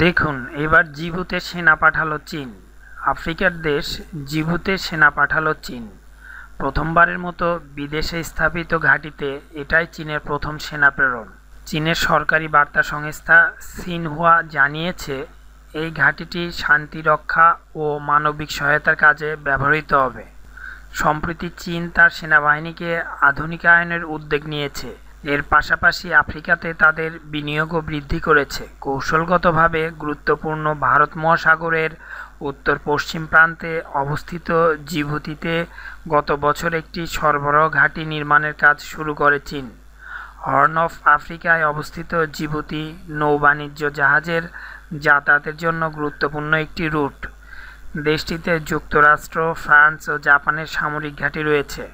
দেখুন, এবার জিবুতে সেনা পাঠালো চীন। আফ্রিকার দেশ জিবুতে সেনা পাঠালো চীন। প্রথমবারের মতো বিদেশে স্থাপিত ঘাঁটিতে এটাই চীনের প্রথম সেনা প্রেরণ। চীনের সরকারি বার্তা সংস্থা সিনহুয়া জানিয়েছে, এই ঘাঁটিটি শান্তি রক্ষা ও মানবিক সহায়তার কাজে ব্যবহৃত হবে। সম্প্রতি চীন তার সেনাবাহিনীকে আধুনিকায়নের উদ্যোগ নিয়েছে। এর পাশাপাশি আফ্রিকাতে তাদের বিনিয়োগও বৃদ্ধি করেছে। কৌশলগতভাবে গুরুত্বপূর্ণ ভারত মহাসাগরের উত্তর পশ্চিম প্রান্তে অবস্থিত জিবুতিতে গত বছর একটি সরবরাহ ঘাঁটি নির্মাণের কাজ শুরু করে চীন। হর্ন অফ আফ্রিকায় অবস্থিত জিবুতি নৌবাণিজ্য জাহাজের যাতায়াতের জন্য গুরুত্বপূর্ণ একটি রুট। দেশটিতে যুক্তরাষ্ট্র, ফ্রান্স ও জাপানের সামরিক ঘাঁটি রয়েছে।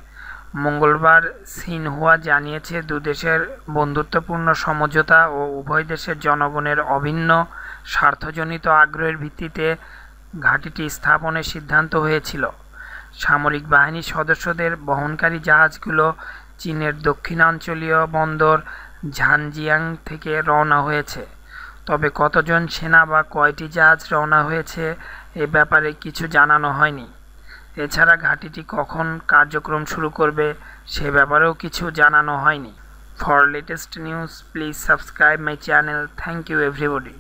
মঙ্গলবার সিনহুয়া জানিয়েছে দুদেশের বন্ধুত্বপূর্ণ সমঝোতা ও উভয় দেশের জনগণের অভিন্ন স্বার্থজনিত আগ্রহের ভিত্তিতে ঘাঁটিটি স্থাপনের সিদ্ধান্ত হয়েছিল। সামরিক বাহিনীর সদস্যদের বহনকারী জাহাজগুলো চীনের দক্ষিণাঞ্চলীয় বন্দর ঝানজিয়াং থেকে রওনা হয়েছে। তবে কতজন সেনা বা কয়টি জাহাজ রওনা হয়েছে এ ব্যাপারে কিছু জানানো হয়নি। এছাড়া ঘাঁটিটি কখন কার্যক্রম শুরু করবে সে ব্যাপারেও কিছু জানানো হয়নি। For latest news please subscribe my channel thank you everybody